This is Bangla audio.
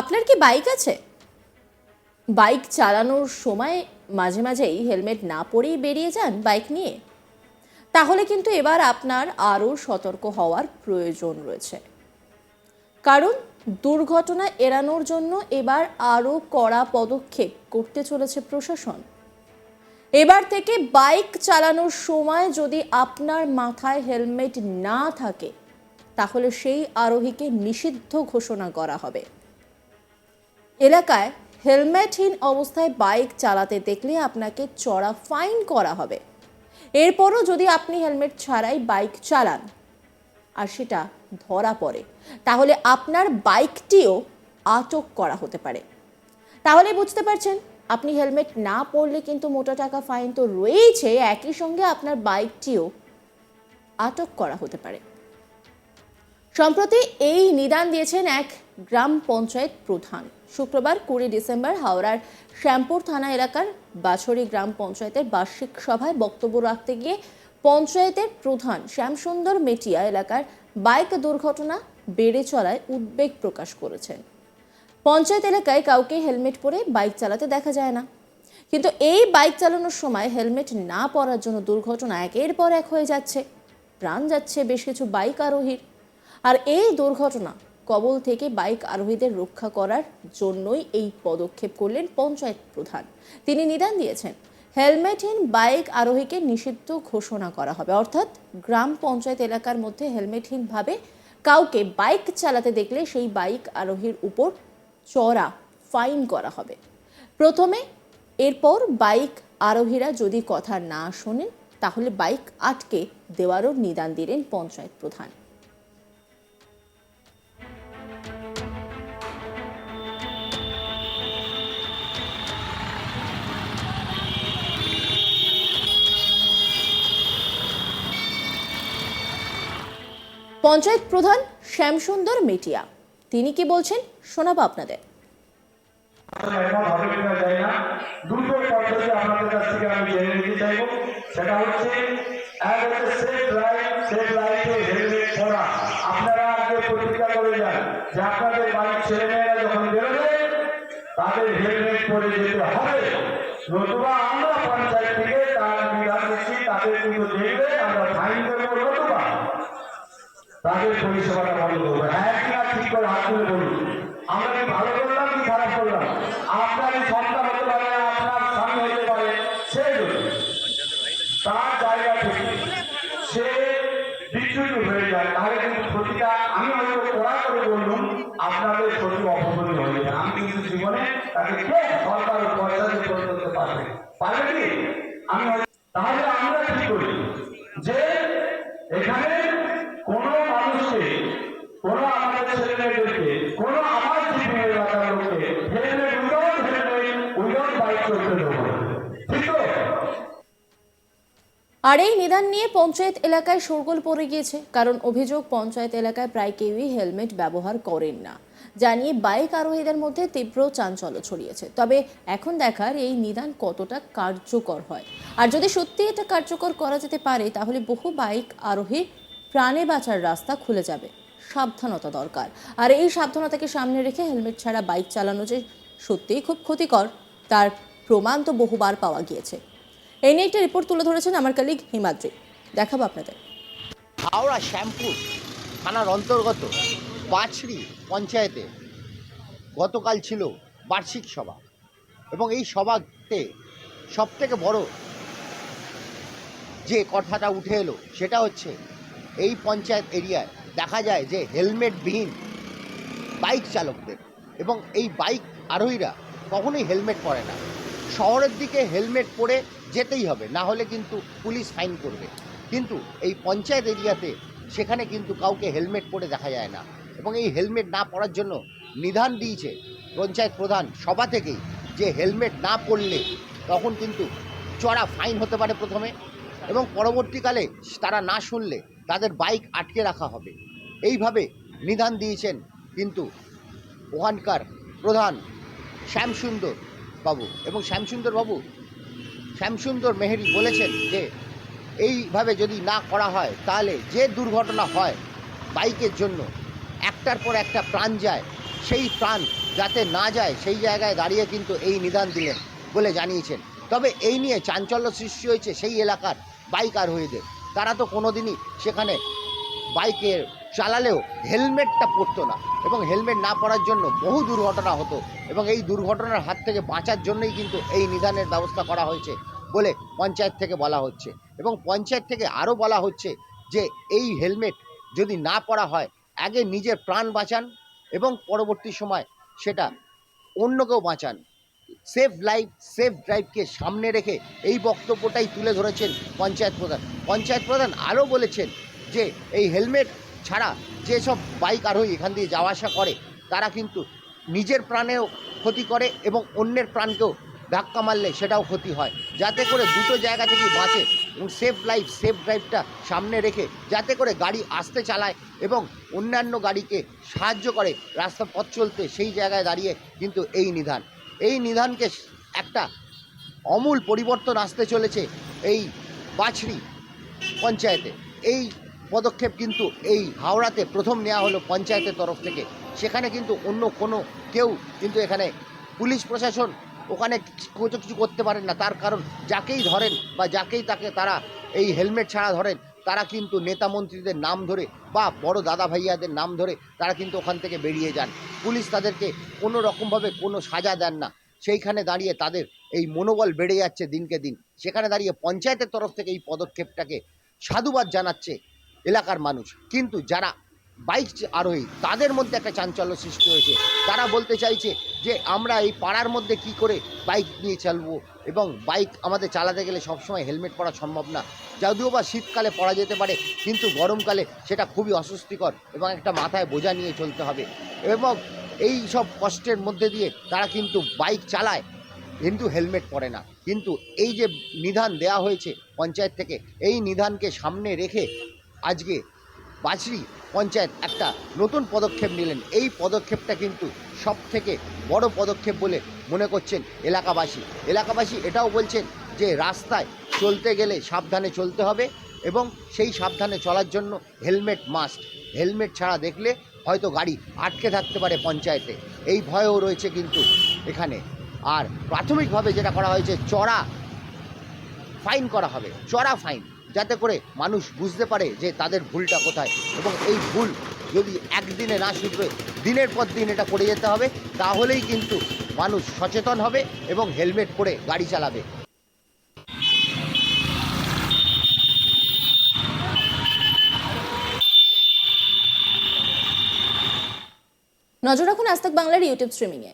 আপনার কি বাইক আছে? বাইক চালানোর সময় মাঝে মাঝেই হেলমেট না পরেই বেরিয়ে যান বাইক নিয়ে? তাহলে কিন্তু এবার আপনার আরও সতর্ক হওয়ার প্রয়োজন রয়েছে। কারণ দুর্ঘটনা এড়ানোর জন্য এবার আরও কড়া পদক্ষেপ করতে চলেছে প্রশাসন। এবার থেকে বাইক চালানোর সময় যদি আপনার মাথায় হেলমেট না থাকে, তাহলে সেই আরোহীকে নিষিদ্ধ ঘোষণা করা হবে। এলাকায় হেলমেটহীন অবস্থায় বাইক চালাতে দেখলে আপনাকে চড়া ফাইন করা হবে। এরপরও যদি আপনি হেলমেট ছাড়াই বাইক চালান, আর সেটা ধরা পড়ে, তাহলে আপনার বাইকটিও আটক করা হতে পারে। তাহলে বুঝতে পারছেন, আপনি হেলমেট না পরলে কিন্তু মোটা টাকা ফাইন তো রয়েইছে, একই সঙ্গে আপনার বাইকটিও আটক করা হতে পারে। সম্প্রতি এই নিদান দিয়েছেন এক গ্রাম পঞ্চায়েত প্রধান। শুক্রবার কুড়ি ডিসেম্বর হাওড়ার শ্যামপুর থানা এলাকার বাছড়ি গ্রাম পঞ্চায়েতের বার্ষিক সভায় বক্তব্য রাখতে গিয়ে পঞ্চায়েতের প্রধান শ্যামসুন্দর মেটিয়া এলাকার বাইক দুর্ঘটনা বেড়ে চলায় উদ্বেগ প্রকাশ করেছেন। পঞ্চায়েত এলাকায় কাউকে হেলমেট পরে বাইক চালাতে দেখা যায় না। কিন্তু এই বাইক চালানোর সময় হেলমেট না পরার জন্য দুর্ঘটনা একের পর এক হয়ে যাচ্ছে। প্রাণ যাচ্ছে বেশ কিছু বাইক আরোহীর। আর এই দুর্ঘটনা কবল থেকে বাইক আরোহীদের রক্ষা করার জন্যই এই পদক্ষেপ করলেন পঞ্চায়েত প্রধান। তিনি নিদান দিয়েছেন হেলমেটহীন বাইক আরোহীকে নিষিদ্ধ ঘোষণা করা হবে। অর্থাৎ গ্রাম পঞ্চায়েত এলাকার মধ্যে হেলমেটহীনভাবে কাউকে বাইক চালাতে দেখলে সেই বাইক আরোহীর উপর চড়া ফাইন করা হবে। প্রথমে এরপর বাইক আরোহীরা যদি কথা না শোনেন, তাহলে বাইক আটকে দেওয়ারও নিদান দিলেন পঞ্চায়েত প্রধান। পঞ্চায়েত প্রধান শ্যামসুন্দর মেটিয়া। তিনি কি বলছেন শোনাবো আপনাদের। আমরা পঞ্চায়েত থেকে তাদের কিন্তু দেখবে, আমরা ফাইন নতুবা তাদের পরিষেবাটা বন্ধ করবে। হ্যাঁ কিনা ঠিক করে হাত তুলে বলুন। আমরা কি ভালো করলাম কি খারাপ করলাম? আপনারই সন্তান হতে পারে, আপনার স্বামী হতে পারে সে তার জায়গা থেকে সে বিচ্যুত হয়ে যায়। তাহলে কিন্তু ক্ষতিটা আমি হয়তো কড়া করে বললাম, আপনাদের ক্ষতি অপগতি হয়ে যায় আমি কিন্তু জীবনে তাকে কে সরকার পয়সা দিয়ে করে করতে পারবে পারবে কি আমি হয়তো- তাহলে আমরা কি করি যে এখানে কোন মানুষকে কোন আমাদের ছেলেমেয়েদেরকে কোন আমার জীবন এলাকার লোককে helmet without helmet without bike চলতে দেবো না। ঠিক তো আর এই নিদান নিয়ে পঞ্চায়েত এলাকায় শোরগোল পড়ে গিয়েছে। কারণ অভিযোগ, পঞ্চায়েত এলাকায় প্রায় কেউই হেলমেট ব্যবহার করেন না। জানিয়ে বাইক আরোহীদের মধ্যে তীব্র চাঞ্চল্য ছড়িয়েছে। তবে এখন দেখার এই নিদান কতটা কার্যকর হয়। আর যদি সত্যি এটা কার্যকর করা যেতে পারে, তাহলে বহু বাইক আরোহীর প্রাণে বাঁচার রাস্তা খুলে যাবে। সাবধানতা দরকার। আর এই সাবধানতাকে সামনে রেখে হেলমেট ছাড়া বাইক চালানো যে সত্যিই খুব ক্ষতিকর, তার প্রমাণ তো বহুবার পাওয়া গিয়েছে। এই নিয়ে একটা রিপোর্ট তুলে ধরেছেন আমার কালিগ হিমাদ্রি দেখাবো আপনাদের। হাওড়া শ্যামপুর থানার অন্তর্গত বাছড়ি পঞ্চায়েতে গতকাল ছিল বার্ষিক সভা এবং এই সভাতে সবথেকে বড় যে কথাটা উঠে এলো সেটা হচ্ছে এই পঞ্চায়েত এরিয়ায় দেখা যায় যে হেলমেটবিহীন বাইক চালকদের এবং এই বাইক আরোহীরা কখনোই হেলমেট পরে না। শহরের দিকে হেলমেট পরে যেতেই হবে, না হলে কিন্তু পুলিশ ফাইন করবে। কিন্তু এই পঞ্চায়েত এরিয়াতে সেখানে কিন্তু কাউকে হেলমেট পরে দেখা যায় না। এবং এই হেলমেট না পরার জন্য নিধান দিয়েছে পঞ্চায়েত প্রধান সভা থেকেই যে হেলমেট না পরলে তখন কিন্তু চড়া ফাইন হতে পারে প্রথমে এবং পরবর্তীকালে তারা না শুনলে তাদের বাইক আটকে রাখা হবে। এইভাবে নিধান দিয়েছেন কিন্তু ওখানকার প্রধান শ্যামসুন্দর বাবু। এবং শ্যামসুন্দর বাবু শ্যামসুন্দর মেহেরি বলেছেন যে, এইভাবে যদি না করা হয়, তাহলে যে দুর্ঘটনা হয় বাইকের জন্য, একটার পর একটা প্রাণ যায়, সেই প্রাণ যাতে না যায়, সেই জায়গায় দাঁড়িয়ে কিন্তু এই নিদান দিলেন বলে জানিয়েছেন। তবে এই নিয়ে চাঞ্চল্য সৃষ্টি হয়েছে সেই এলাকার বাইক আরোহীদের তারা তো কোনোদিনই সেখানে বাইকের চালালেও হেলমেটটা পরতো না এবং হেলমেট না পরার জন্য বহু দুর্ঘটনা হতো এবং এই দুর্ঘটনার হাত থেকে বাঁচার জন্যই কিন্তু এই নিদানের ব্যবস্থা করা হয়েছে বলে পঞ্চায়েত থেকে বলা হচ্ছে। এবং পঞ্চায়েত থেকে আরও বলা হচ্ছে যে এই হেলমেট যদি না পরা হয়, আগে নিজের প্রাণ বাঁচান এবং পরবর্তী সময় সেটা অন্যকেও বাঁচান। সেফ লাইফ, সেফ ড্রাইভকে সামনে রেখে এই বক্তব্যটাই তুলে ধরেছেন পঞ্চায়েত প্রধান। পঞ্চায়েত প্রধান আরও বলেছেন যে এই হেলমেট ছাড়া যেসব বাইক আরোহী এখান দিয়ে যাওয়া আসা করে, তারা কিন্তু নিজের প্রাণেও ক্ষতি করে এবং অন্যের প্রাণকেও ধাক্কা মারলে সেটাও ক্ষতি হয়। যাতে করে দুটো জায়গা থেকেই বাঁচে এবং সেফ লাইফ সেফ ড্রাইভটা সামনে রেখে যাতে করে গাড়ি আসতে চালায় এবং অন্যান্য গাড়িকে সাহায্য করে রাস্তা পথ চলতে, সেই জায়গায় দাঁড়িয়ে কিন্তু এই নিধান। এই নিধানকে একটা অমূল পরিবর্তন আসতে চলেছে এই বাছড়ি পঞ্চায়েতে। এই পদক্ষেপ কিন্তু এই হাওড়াতে প্রথম নেওয়া হলো পঞ্চায়েতের তরফ থেকে। সেখানে কিন্তু অন্য কোনো কেউ কিন্তু এখানে পুলিশ প্রশাসন ওখানে কিছু কিছু করতে পারেন না। তার কারণ যাকেই ধরেন বা যাকেই তাকে তারা এই হেলমেট ছাড়া ধরেন, তারা কিন্তু নেতা মন্ত্রীদের নাম ধরে বা বড় দাদা ভাইয়াদের নাম ধরে তারা কিন্তু ওখান থেকে বেরিয়ে যান। পুলিশ তাদেরকে কোনো রকমভাবে কোনো সাজা দেন না। সেইখানে দাঁড়িয়ে তাদের এই মনোবল বেড়ে যাচ্ছে দিনকে দিন। সেখানে দাঁড়িয়ে পঞ্চায়েতের তরফ থেকে এই পদক্ষেপটাকে সাধুবাদ জানাচ্ছে এলাকার মানুষ। কিন্তু যারা বাইক আরোহী, তাদের মধ্যে একটা চাঞ্চল্য সৃষ্টি হয়েছে। তারা বলতে চাইছে যে, আমরা এই পাড়ার মধ্যে কি করে বাইক নিয়ে চালবো? এবং বাইক আমাদের চালাতে গেলে সবসময় হেলমেট পরা সম্ভব না। যদিও বা শীতকালে পরা যেতে পারে, কিন্তু গরমকালে সেটা খুবই অস্বস্তিকর এবং একটা মাথায় বোঝা নিয়ে চলতে হবে। এবং এই সব কষ্টের মধ্যে দিয়ে তারা কিন্তু বাইক চালায়, কিন্তু হেলমেট পরে না। কিন্তু এই যে নিধান দেয়া হয়েছে পঞ্চায়েত থেকে, এই নিধানকে সামনে রেখে আজকে বাছড়ি পঞ্চায়েত একটা নতুন পদক্ষেপ নিলেন। এই পদক্ষেপটা কিন্তু সব থেকে বড় পদক্ষেপ বলে মনে করছেন এলাকাবাসী। এলাকাবাসী এটাও বলছেন যে রাস্তায় চলতে গেলে সাবধানে চলতে হবে এবং সেই সাবধানে চলার জন্য হেলমেট মাস্ট। হেলমেট ছাড়া দেখলে হয়তো গাড়ি আটকে থাকতে পারে পঞ্চায়েতে। এই ভয়ও রয়েছে কিন্তু এখানে। আর প্রাথমিকভাবে যেটা করা হয়েছে, চড়া ফাইন করা হবে, চড়া ফাইন। যাতে করে মানুষ বুঝতে পারে যে তাদের ভুলটা কোথায়। এবং এই ভুল যদি একদিনে না শুধরে, দিনের পর দিন এটা করে যেতে হবে, তাহলেই কিন্তু মানুষ সচেতন হবে এবং হেলমেট পরে গাড়ি চালাবে। নজর রাখুন আজ বাংলার ইউটিউব স্ট্রিমিংয়ে।